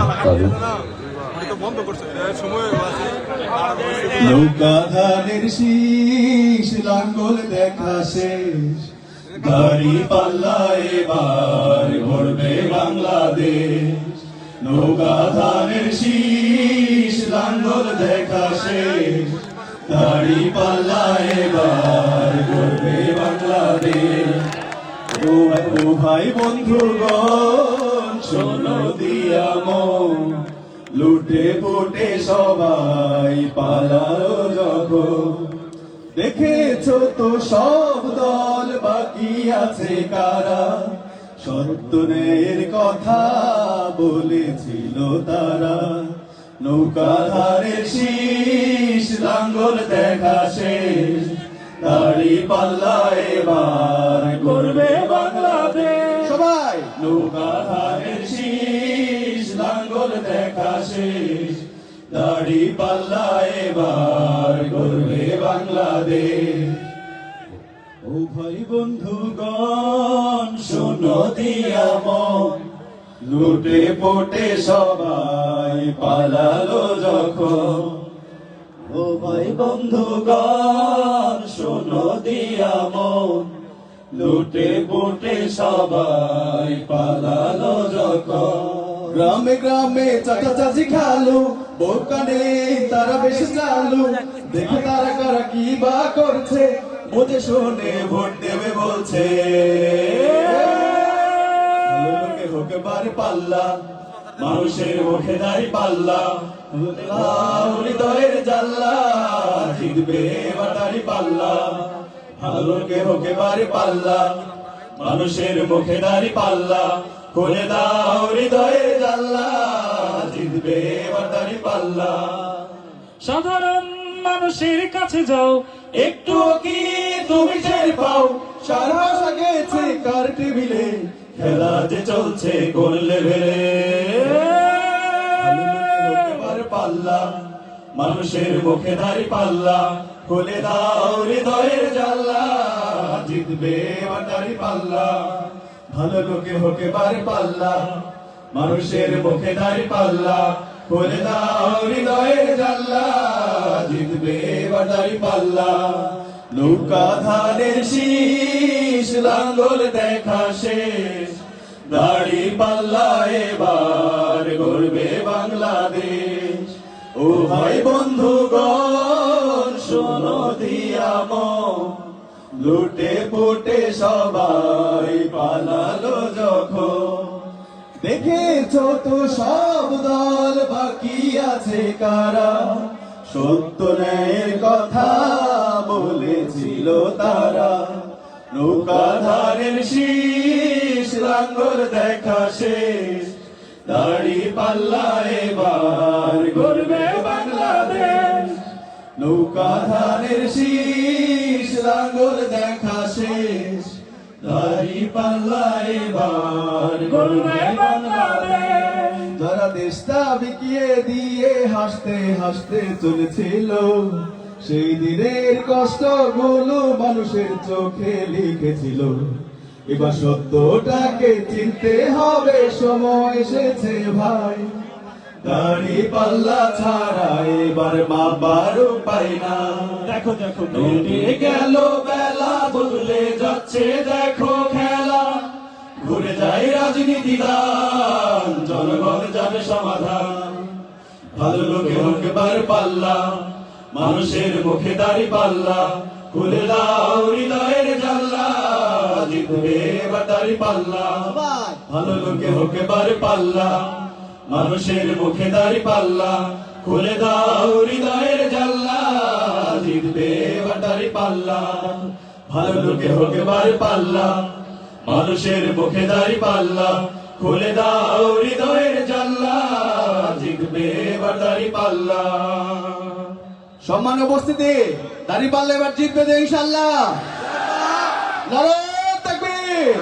আছে নৌকা শীষ লাঙ্গল দেখা শেষ। গাড়ি পাল্লা এবার ভরবে বাংলাদেশ। নৌকা ধানের শীষ লাঙ্গল দেখা শেষ। গাড়ি পাল্লা এবার ভরবে বাংলাদেশ। ভাই বন্ধুগণ, শোনো মন। লুটে ফুটে সবাই পালালো যখন। দেখেছ তো সব দল বাকি আছে কারা? সত্যনের কথা বলেছিল তারা। নৌকা ধারে শীষ, লাঙ্গল দেখা শেষ। দাড়ি পাল্লা এবার করবে বাংলাদেশ। সবাই। নৌকা ধারে শীষ লাঙ্গল দেখা শেষ। দাড়ি পাল্লা এবার করবে বাংলাদেশ। ও ভাই বন্ধুগণ শোনো দিয়া মন লুটে পোটে সবাই পালালো যখন। ও ভাই বন্ধুগণ শোনো দিয়া মন। লুটে পোটে সবাই পালালো যখন। গ্রামে গ্রামে চাচা চাচি খালু বোকানে তারা বেশি চালু। দেখে তারা কারা কি বা করছে বুঝে শোনে ভোট দেবে বলছে। লোকে হোকে বারে পাল্লা। মানুষের মুখে দাঁড়ি পাল্লা, লাল হৃদয়ের জাল্লা জিতবে এবার দাঁড়ি পাল্লা, ভালো লোকে হোকে বারে পাল্লা, মানুষের মুখে দাঁড়ি পাল্লা, খুলে দাও হৃদয়ের জাল্লা জিতবে এবার দাঁড়ি পাল্লা। সাধারণ মানুষের কাছে যাও একটু কি তুমি পাও, সারা গেছে কার টেবিলে খেলা যে চলছে কোন লেভেলে? পাল্লা, মানুষের মুখে দাঁড়ি পাল্লা, খুলে দাও হৃদয়ের জাল্লা জিতবে দাঁড়ি পাল্লা। ভালো লোকে হোকে বারে পাল্লা, মানুষের মুখে দাঁড়ি পাল্লা, খুলে দাও হৃদয়ের জাল্লা জিতবে দাঁড়ি পাল্লা। নৌকা ধানের শীষ, লাঙ্গল দেখা শেষ। দাড়ি পাল্লা এবার গড়বে বাংলাদেশ। ও ভাই বন্ধুগণ, শোনো দিয়া মন লুটে পুটে সবাই পালালো যখন। দেখেছ তো সব দল বাকি আছে কারা? সত্য ন্যায়ের কথা বলেছিল তারা। নৌকা ধারের শীষ, লাঙ্গল দেখা শেষ। দাড়ি পাল্লা এবার গড়বে বাংলাদেশ। নৌকা ধারের শীষ, লাঙ্গল দেখা শেষ। দাড়ি পাল্লা এবার গড়বে বাংলাদেশ। যারা দেশটা বিকিয়ে দিয়ে হাসতে হাসতে চলেছিল সেই দিনের কষ্টগুলো মানুষের চোখে লিখেছিল। এবার সত্যটাকে চিনতে হবে সময় এসেছে ভাই। দাড়ি পাল্লা ছাড়া এবার মা বারো পাই না দেখো দেখো। ডুবে গেল বেলা বদলে যাচ্ছে দেখো খেলা। ঘুরে যায় রাজনীতি দান জনগণ যাবে সমাধান। ভালো লোকে হোকে বার পাল্লা। মানুষের মুখে দাড়ি পাল্লা। খুলে দাও হৃদয়ের জাল্লা জিতবে এবার দাড়ি পাল্লা। ভালো লোকে হোকে বার পাল্লা। মানুষের মুখে দাড়ি পাল্লা। খুলে দাও হৃদয়ের জাল্লা জিতবে এবার দাড়ি পাল্লা। ভালো লোকে হোকে বার পাল্লা। মানুষের মুখে দাড়ি পাল্লা। খুলে দাও হৃদয়ের জাল্লা জিতবে এবার দাড়ি পাল্লা। সম্মান উপস্থিতি দাঁড়িয়ে পারলে এবার জিতবে ইনশাল্লাহ নারায়ণ তাকবীর